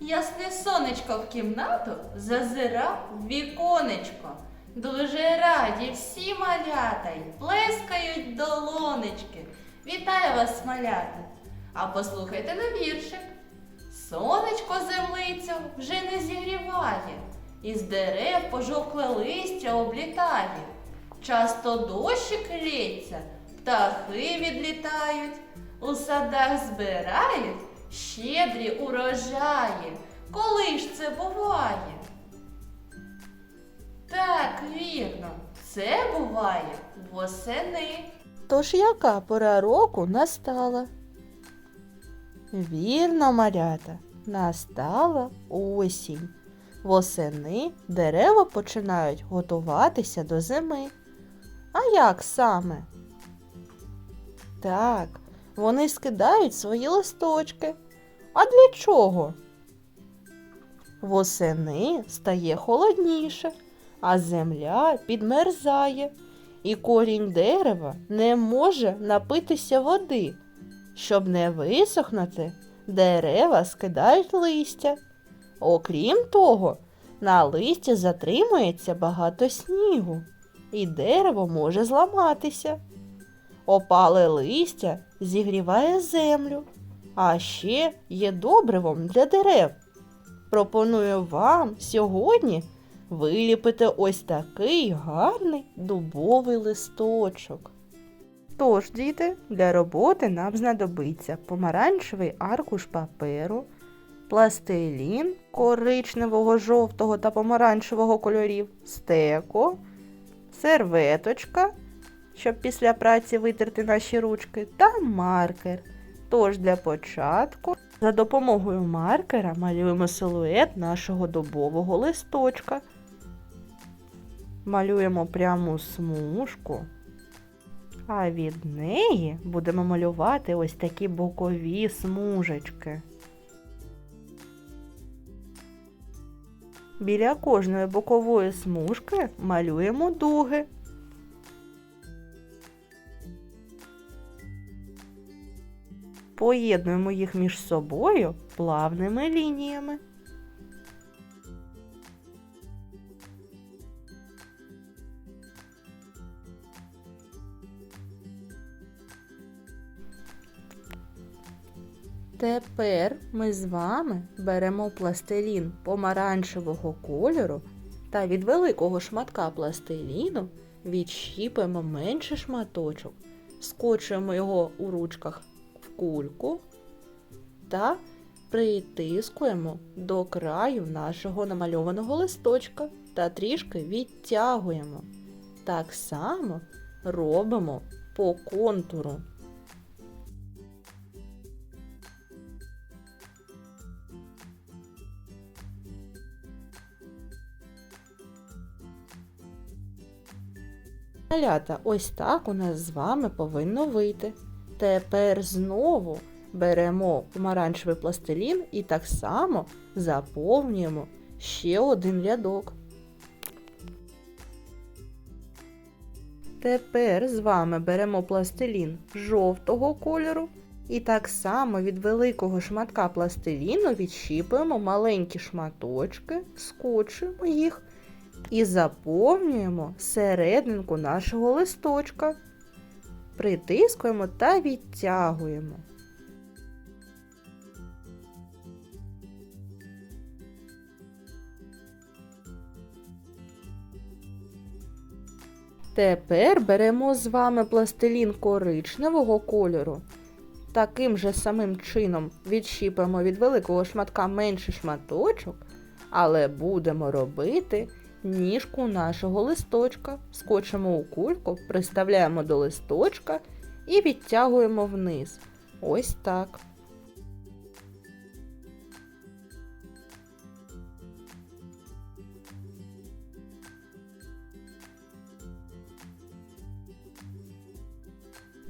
Ясне сонечко в кімнату зазирав в віконечко. Дуже раді всі малята й плескають долонечки. Вітаю вас, малята! А послухайте на віршик. Сонечко землицю вже не зігріває, із дерев пожовкле листя облітає. Часто дощик лється, птахи відлітають, у садах збирають щедрі урожаї. Коли ж це буває? Так, вірно, це буває восени. Тож яка пора року настала? Вірно, малята, настала осінь. Восени дерева починають готуватися до зими. А як саме? Так, вони скидають свої листочки. А для чого? Восени стає холодніше, а земля підмерзає, і корінь дерева не може напитися води. Щоб не висохнути, дерева скидають листя. Окрім того, на листі затримується багато снігу, і дерево може зламатися. Опале листя зігріває землю, а ще є добривом для дерев. Пропоную вам сьогодні виліпити ось такий гарний дубовий листочок. Тож, діти, для роботи нам знадобиться помаранчевий аркуш паперу, пластилін коричневого, жовтого та помаранчевого кольорів, стеко, серветочка, щоб після праці витерти наші ручки, та маркер. Тож для початку за допомогою маркера малюємо силует нашого дубового листочка. Малюємо пряму смужку. А від неї будемо малювати ось такі бокові смужечки. Біля кожної бокової смужки малюємо дуги. Поєднуємо їх між собою плавними лініями. Тепер ми з вами беремо пластилін помаранчевого кольору та від великого шматка пластиліну відщіпуємо менший шматочок, скочуємо його у ручках кульку та притискуємо до краю нашого намальованого листочка та трішки відтягуємо. Так само робимо по контуру. Малята, ось так у нас з вами повинно вийти. Тепер знову беремо помаранчевий пластилін і так само заповнюємо ще один рядок. Тепер з вами беремо пластилін жовтого кольору і так само від великого шматка пластиліну відщіпуємо маленькі шматочки, скочуємо їх і заповнюємо серединку нашого листочка. Притискуємо та відтягуємо. Тепер беремо з вами пластилін коричневого кольору. Таким же самим чином відщіпуємо від великого шматка менший шматочок, але будемо робити ніжку нашого листочка. Скочимо у кульку, приставляємо до листочка і відтягуємо вниз. Ось так.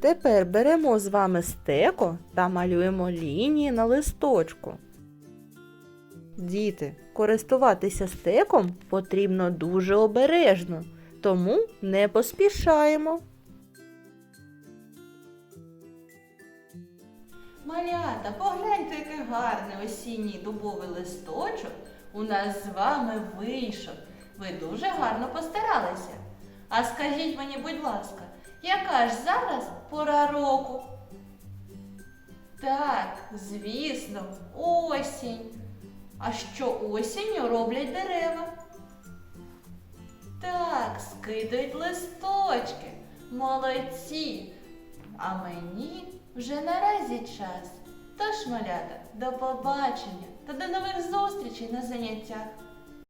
Тепер беремо з вами стеко та малюємо лінії на листочку. Діти, користуватися стеком потрібно дуже обережно, тому не поспішаємо. Малята, погляньте, який гарний осінній дубовий листочок у нас з вами вийшов. Ви дуже гарно постаралися. А скажіть мені, будь ласка, яка ж зараз пора року? Так, звісно, осінь. А що осінню роблять дерева? Так, скидають листочки. Молодці. А мені вже наразі час. Тож, малята, до побачення та до нових зустрічей на заняттях.